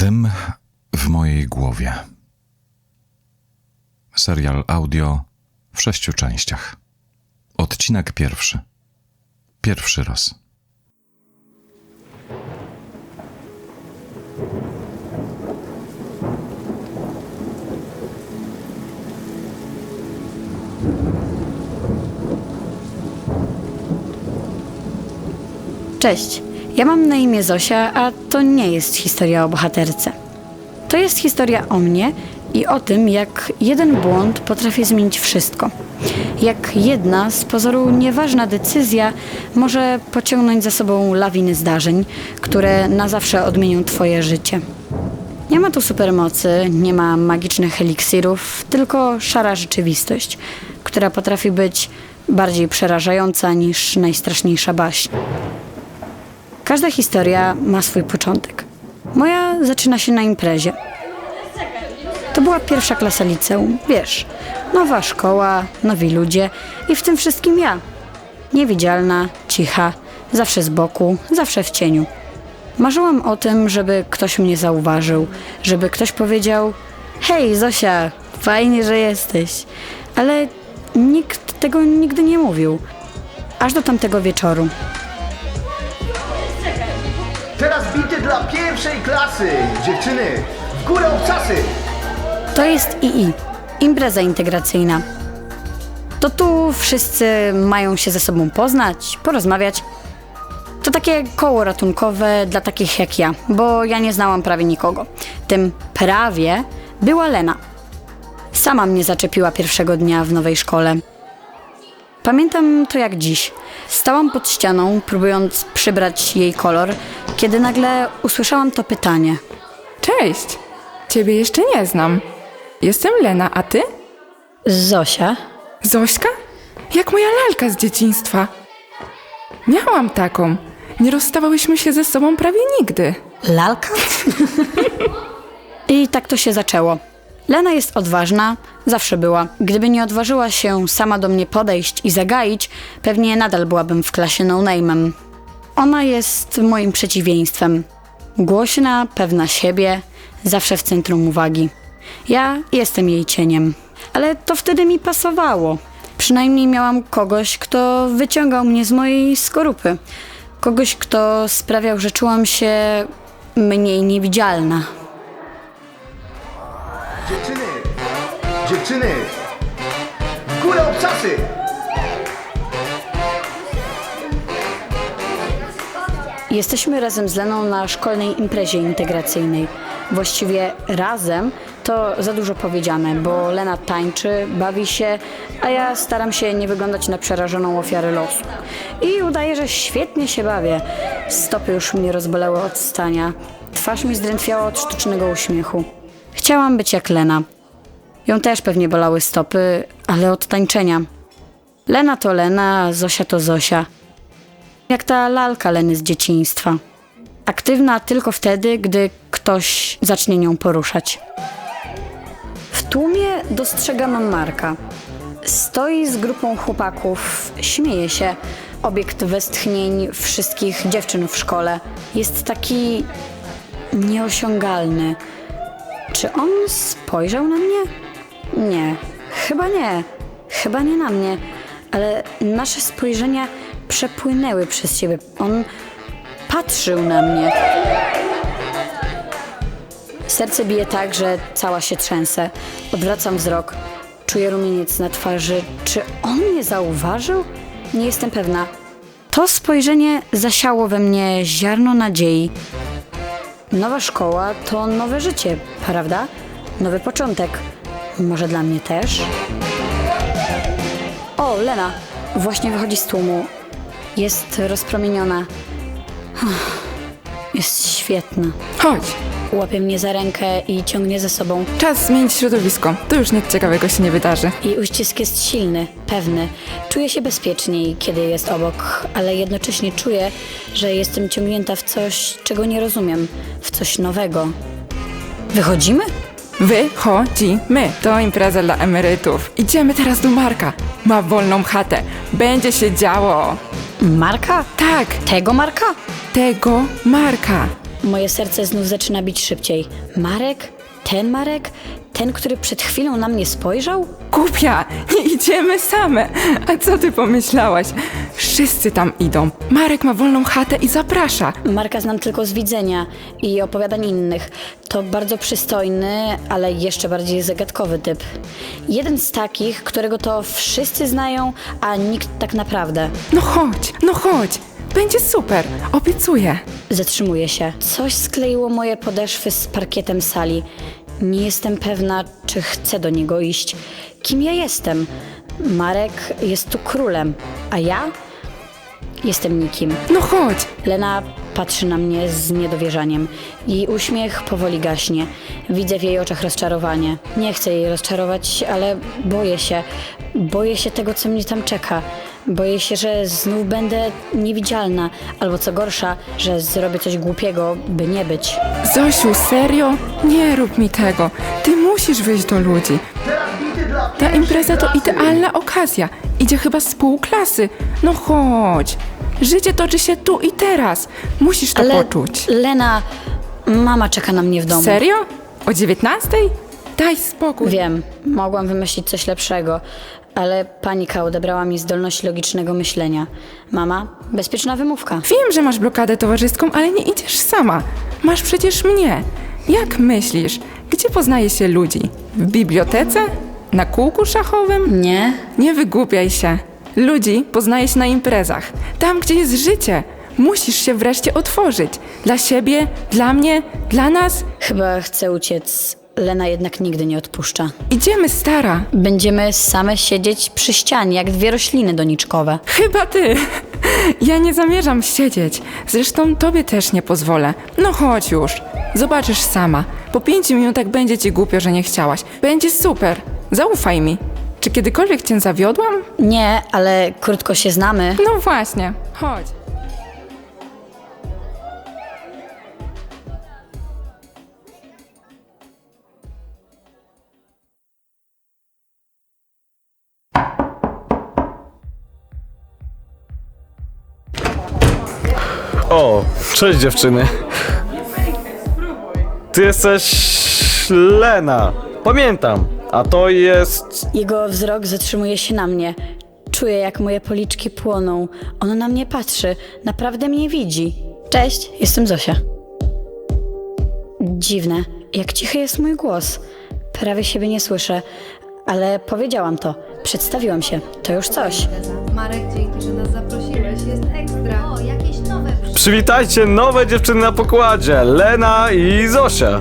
Dym w mojej głowie. Serial audio w sześciu częściach. Odcinek pierwszy. Pierwszy raz. Cześć, ja mam na imię Zosia, a to nie jest historia o bohaterce. To jest historia o mnie i o tym, jak jeden błąd potrafi zmienić wszystko. Jak jedna z pozoru nieważna decyzja może pociągnąć za sobą lawiny zdarzeń, które na zawsze odmienią Twoje życie. Nie ma tu supermocy, nie ma magicznych eliksirów, tylko szara rzeczywistość, która potrafi być bardziej przerażająca niż najstraszniejsza baśń. Każda historia ma swój początek. Moja zaczyna się na imprezie. To była pierwsza klasa liceum, wiesz, nowa szkoła, nowi ludzie i w tym wszystkim ja. Niewidzialna, cicha, zawsze z boku, zawsze w cieniu. Marzyłam o tym, żeby ktoś mnie zauważył, żeby ktoś powiedział: Hej, Zosia, fajnie, że jesteś. Ale nikt tego nigdy nie mówił. Aż do tamtego wieczoru. Dla pierwszej klasy! Dziewczyny, w górę obcasy! To jest II, impreza integracyjna. To tu wszyscy mają się ze sobą poznać, porozmawiać. To takie koło ratunkowe dla takich jak ja, bo ja nie znałam prawie nikogo. Tym prawie była Lena. Sama mnie zaczepiła pierwszego dnia w nowej szkole. Pamiętam to jak dziś. Stałam pod ścianą, próbując przybrać jej kolor, kiedy nagle usłyszałam to pytanie. Cześć! Ciebie jeszcze nie znam. Jestem Lena, a ty? Zosia? Zośka? Jak moja lalka z dzieciństwa. Miałam taką. Nie rozstawałyśmy się ze sobą prawie nigdy. Lalka? I tak to się zaczęło. Lena jest odważna, zawsze była. Gdyby nie odważyła się sama do mnie podejść i zagaić, pewnie nadal byłabym w klasie no-name'em. Ona jest moim przeciwieństwem. Głośna, pewna siebie, zawsze w centrum uwagi. Ja jestem jej cieniem. Ale to wtedy mi pasowało. Przynajmniej miałam kogoś, kto wyciągał mnie z mojej skorupy. Kogoś, kto sprawiał, że czułam się mniej niewidzialna. Dziewczyny, dziewczyny, górę obcasy! Jesteśmy razem z Leną na szkolnej imprezie integracyjnej. Właściwie razem to za dużo powiedziane, bo Lena tańczy, bawi się, a ja staram się nie wyglądać na przerażoną ofiarę losu. I udaję, że świetnie się bawię. Stopy już mnie rozbolały od stania. Twarz mi zdrętwiała od sztucznego uśmiechu. Chciałam być jak Lena. Ją też pewnie bolały stopy, ale od tańczenia. Lena to Lena, Zosia to Zosia. Jak ta lalka Leny z dzieciństwa. Aktywna tylko wtedy, gdy ktoś zacznie nią poruszać. W tłumie dostrzegam Marka. Stoi z grupą chłopaków, śmieje się. Obiekt westchnień wszystkich dziewczyn w szkole. Jest taki nieosiągalny. Czy on spojrzał na mnie? Nie, chyba nie. Chyba nie na mnie, ale nasze spojrzenia przepłynęły przez siebie. On patrzył na mnie. Serce bije tak, że cała się trzęsę. Odwracam wzrok. Czuję rumieniec na twarzy. Czy on mnie zauważył? Nie jestem pewna. To spojrzenie zasiało we mnie ziarno nadziei. Nowa szkoła to nowe życie, prawda? Nowy początek. Może dla mnie też? O, Lena. Właśnie wychodzi z tłumu. Jest rozpromieniona. Jest świetna. Chodź! Łapie mnie za rękę i ciągnie ze sobą. Czas zmienić środowisko. To już nic ciekawego się nie wydarzy. Jej uścisk jest silny, pewny. Czuję się bezpieczniej, kiedy jest obok, ale jednocześnie czuję, że jestem ciągnięta w coś, czego nie rozumiem, w coś nowego. Wychodzimy? Wychodzimy. To impreza dla emerytów. Idziemy teraz do Marka. Ma wolną chatę. Będzie się działo. Marka? Tak, Tego Marka? tego Marka. Moje serce znów zaczyna bić szybciej. Marek? Ten Marek? Ten, który przed chwilą na mnie spojrzał? Głupia, nie idziemy same. A co ty pomyślałaś? Wszyscy tam idą. Marek ma wolną chatę i zaprasza. Marka znam tylko z widzenia i opowiadań innych. To bardzo przystojny, ale jeszcze bardziej zagadkowy typ. Jeden z takich, którego to wszyscy znają, a nikt tak naprawdę. No chodź, no chodź. Będzie super, obiecuję. Zatrzymuje się. Coś skleiło moje podeszwy z parkietem sali. Nie jestem pewna, czy chcę do niego iść. Kim ja jestem? Marek jest tu królem, a ja jestem nikim. No chodź. Lena patrzy na mnie z niedowierzaniem. Jej uśmiech powoli gaśnie. Widzę w jej oczach rozczarowanie. Nie chcę jej rozczarować, ale boję się. Boję się tego, co mnie tam czeka. Boję się, że znów będę niewidzialna, albo co gorsza, że zrobię coś głupiego, by nie być. Zosiu, serio? Nie rób mi tego. Ty musisz wyjść do ludzi. Ta impreza to idealna okazja. Idzie chyba z pół klasy. No chodź. Życie toczy się tu i teraz. Musisz to Ale poczuć. Lena, mama czeka na mnie w domu. Serio? O dziewiętnastej? Daj spokój. Wiem, mogłam wymyślić coś lepszego, ale panika odebrała mi zdolność logicznego myślenia. Mama, bezpieczna wymówka. Wiem, że masz blokadę towarzyską, ale nie idziesz sama. Masz przecież mnie. Jak myślisz, gdzie poznaje się ludzi? W bibliotece? Na kółku szachowym? Nie? Nie wygłupiaj się. Ludzi poznaje się na imprezach. Tam, gdzie jest życie. Musisz się wreszcie otworzyć. Dla siebie, dla mnie, dla nas. Chyba chcę uciec. Lena jednak nigdy nie odpuszcza. Idziemy, stara. Będziemy same siedzieć przy ścianie, jak dwie rośliny doniczkowe. Chyba ty. Ja nie zamierzam siedzieć. Zresztą tobie też nie pozwolę. No chodź już. Zobaczysz sama. Po pięciu minutach będzie ci głupio, że nie chciałaś. Będzie super. Zaufaj mi. Czy kiedykolwiek cię zawiodłam? Nie, ale krótko się znamy. No właśnie. Chodź. O, cześć dziewczyny. Ty jesteś Lena. Pamiętam. A to jest. Jego wzrok zatrzymuje się na mnie. Czuję, jak moje policzki płoną. On na mnie patrzy. Naprawdę mnie widzi. Cześć, jestem Zosia. Dziwne, jak cichy jest mój głos. Prawie siebie nie słyszę, ale powiedziałam to. Przedstawiłam się. To już coś. Marek, dzięki, że nas zaprosiłeś. Jest ekstra. O, jakieś nowe Przywitajcie nowe dziewczyny na pokładzie. Lena i Zosia.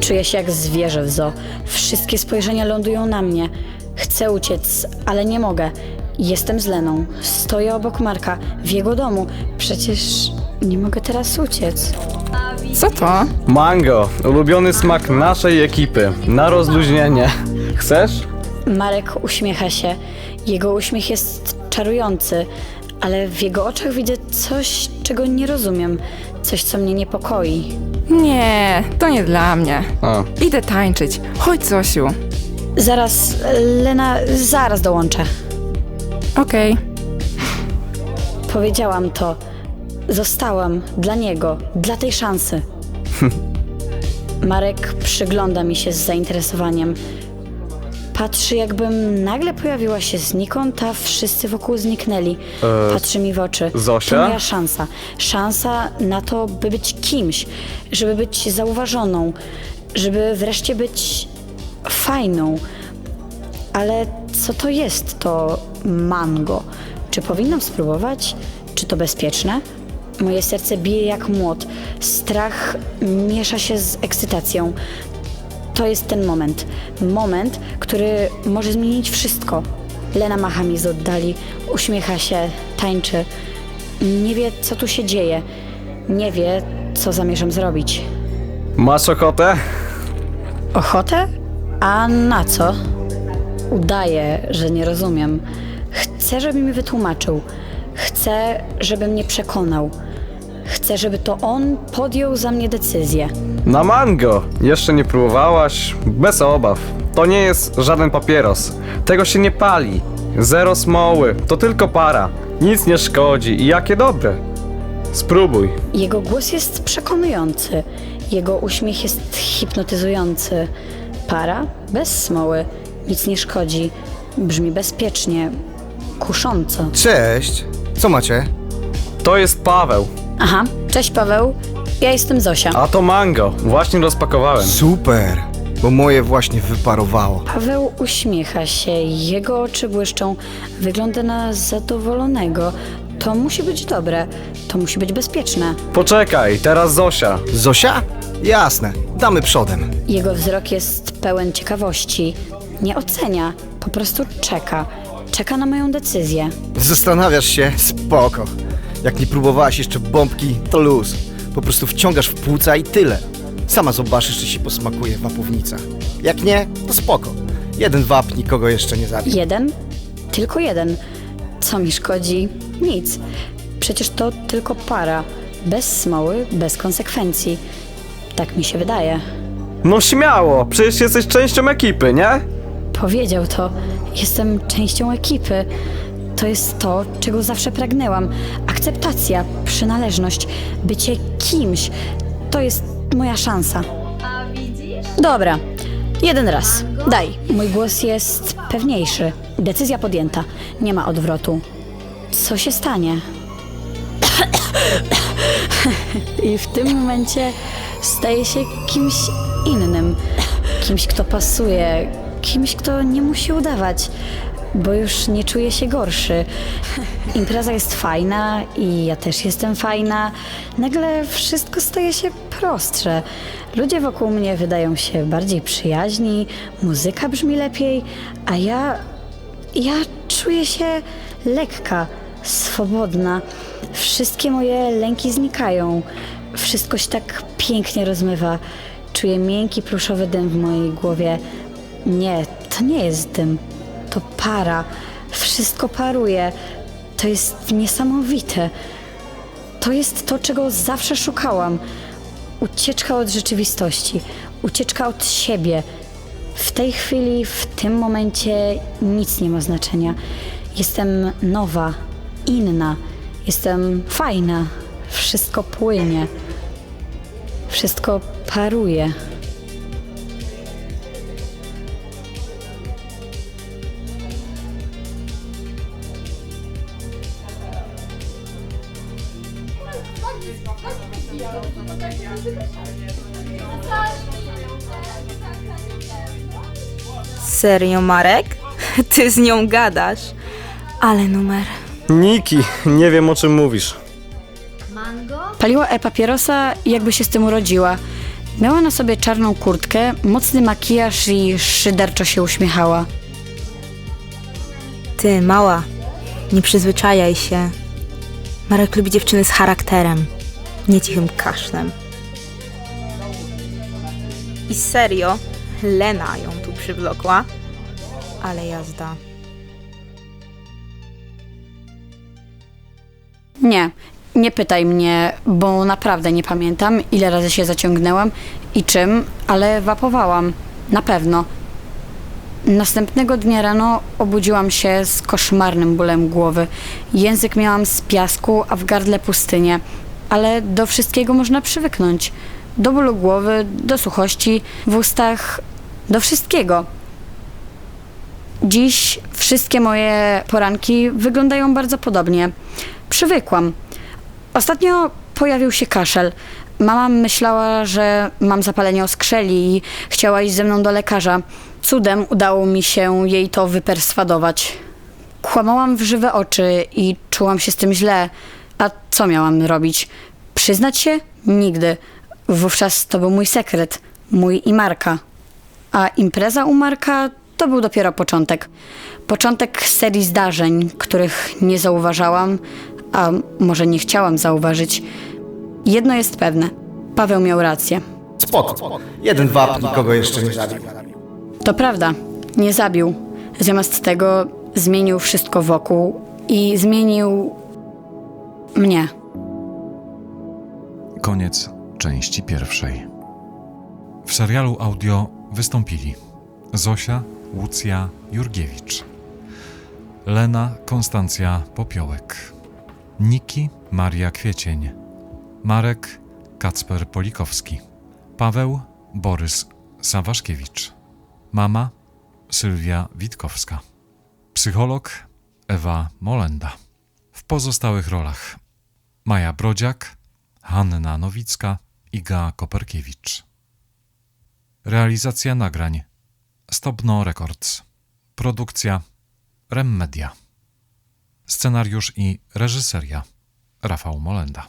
Czuję się jak zwierzę w zoo. Wszystkie spojrzenia lądują na mnie. Chcę uciec, ale nie mogę. Jestem z Leną. Stoję obok Marka, w jego domu. Przecież nie mogę teraz uciec. Co to? Mango. Ulubiony smak naszej ekipy. Na rozluźnienie. Chcesz? Marek uśmiecha się. Jego uśmiech jest czarujący, ale w jego oczach widzę coś, czego nie rozumiem. Coś, co mnie niepokoi. Nie, to nie dla mnie. A. Idę tańczyć. Chodź, Zosiu. Zaraz, Lena, zaraz dołączę. Okej. Powiedziałam to. Zostałam dla niego, dla tej szansy. Marek przygląda mi się z zainteresowaniem. Patrzy, jakbym nagle pojawiła się znikąd, a wszyscy wokół zniknęli. Patrzy mi w oczy. Zosia? To moja szansa. Szansa na to, by być kimś, żeby być zauważoną, żeby wreszcie być fajną. Ale co to jest to mango? Czy powinnam spróbować? Czy to bezpieczne? Moje serce bije jak młot. Strach miesza się z ekscytacją. To jest ten moment. Moment, który może zmienić wszystko. Lena macha mi z oddali, uśmiecha się, tańczy. Nie wie, co tu się dzieje. Nie wie, co zamierzam zrobić. Masz ochotę? Ochotę? A na co? Udaję, że nie rozumiem. Chcę, żeby mi wytłumaczył. Chcę, żeby mnie przekonał. Chcę, żeby to on podjął za mnie decyzję. Na mango. Jeszcze nie próbowałaś? Bez obaw. To nie jest żaden papieros. Tego się nie pali. Zero smoły. To tylko para. Nic nie szkodzi. I jakie dobre. Spróbuj. Jego głos jest przekonujący. Jego uśmiech jest hipnotyzujący. Para bez smoły, nic nie szkodzi. Brzmi bezpiecznie, kusząco. Cześć, co macie? To jest Paweł, Aha, cześć Paweł, ja jestem Zosia. a to Mango. Właśnie rozpakowałem. Super, bo moje właśnie wyparowało. Paweł uśmiecha się, jego oczy błyszczą, wygląda na zadowolonego. To musi być dobre, to musi być bezpieczne. Poczekaj, teraz Zosia. Zosia? Jasne, damy przodem. Jego wzrok jest pełen ciekawości. Nie ocenia, po prostu czeka. Czeka na moją decyzję. Zastanawiasz się? Spoko. Jak nie próbowałaś jeszcze bombki, to luz. Po prostu wciągasz w płuca i tyle. Sama zobaczysz, czy ci posmakuje wapownica. Jak nie, to spoko. Jeden wap nikogo jeszcze nie zabił. Jeden? Tylko jeden. Co mi szkodzi? Nic. Przecież to tylko para. Bez smoły, bez konsekwencji. Tak mi się wydaje. No śmiało, przecież jesteś częścią ekipy, nie? Powiedział to. Jestem częścią ekipy. To jest to, czego zawsze pragnęłam. Akceptacja, przynależność, bycie kimś. To jest moja szansa. A widzisz? Dobra, jeden raz. Daj. Mój głos jest pewniejszy. Decyzja podjęta. Nie ma odwrotu. Co się stanie? I w tym momencie staje się kimś innym. Kimś, kto pasuje. Kimś, kto nie musi udawać, bo już nie czuje się gorszy. Impreza jest fajna i ja też jestem fajna. Nagle wszystko staje się prostsze. Ludzie wokół mnie wydają się bardziej przyjaźni, muzyka brzmi lepiej, a ja. Ja czuję się lekka, swobodna. Wszystkie moje lęki znikają. Wszystko się tak pięknie rozmywa. Czuję miękki, pluszowy dym w mojej głowie. Nie, to nie jest dym. To para. Wszystko paruje. To jest niesamowite. To jest to, czego zawsze szukałam. Ucieczka od rzeczywistości, ucieczka od siebie. W tej chwili, w tym momencie nic nie ma znaczenia. Jestem nowa, inna, jestem fajna. Wszystko płynie, wszystko paruje. Serio, Marek? Ty z nią gadasz? Ale numer. Niki, nie wiem o czym mówisz. Mango? Paliła e-papierosa, jakby się z tym urodziła. Miała na sobie czarną kurtkę, mocny makijaż i szyderczo się uśmiechała. Ty, mała, nie przyzwyczajaj się. Marek lubi dziewczyny z charakterem, nie cichym kaszlem. I serio, Lena ją tu przywlokła, ale jazda. Nie, nie pytaj mnie, bo naprawdę nie pamiętam, ile razy się zaciągnęłam i czym, ale wapowałam. Na pewno. Następnego dnia rano obudziłam się z koszmarnym bólem głowy. Język miałam z piasku, a w gardle pustynię. Ale do wszystkiego można przywyknąć. Do bólu głowy, do suchości, w ustach, do wszystkiego. Dziś wszystkie moje poranki wyglądają bardzo podobnie. Przywykłam. Ostatnio pojawił się kaszel. Mama myślała, że mam zapalenie oskrzeli i chciała iść ze mną do lekarza. Cudem udało mi się jej to wyperswadować. Kłamałam w żywe oczy i czułam się z tym źle. A co miałam robić? Przyznać się? Nigdy. Wówczas to był mój sekret, mój i Marka. A impreza u Marka to był dopiero początek. Początek serii zdarzeń, których nie zauważałam, a może nie chciałam zauważyć. Jedno jest pewne: Paweł miał rację. Spoko. Jeden wap nikogo jeszcze nie zabił. To prawda, nie zabił. Zamiast tego zmienił wszystko wokół i zmienił mnie. Koniec części pierwszej. W serialu audio wystąpili Zosia Łucja Jurgiewicz, Lena Konstancja Popiołek, Niki Maria Kwiecień, Marek Kacper Polikowski, Paweł Borys Sawaszkiewicz, mama Sylwia Witkowska, psycholog Ewa Molenda. W pozostałych rolach Maja Brodziak, Hanna Nowicka, Iga Koperkiewicz. Realizacja nagrań Stopno Records. Produkcja Rem Media. Scenariusz i reżyseria Rafał Molenda.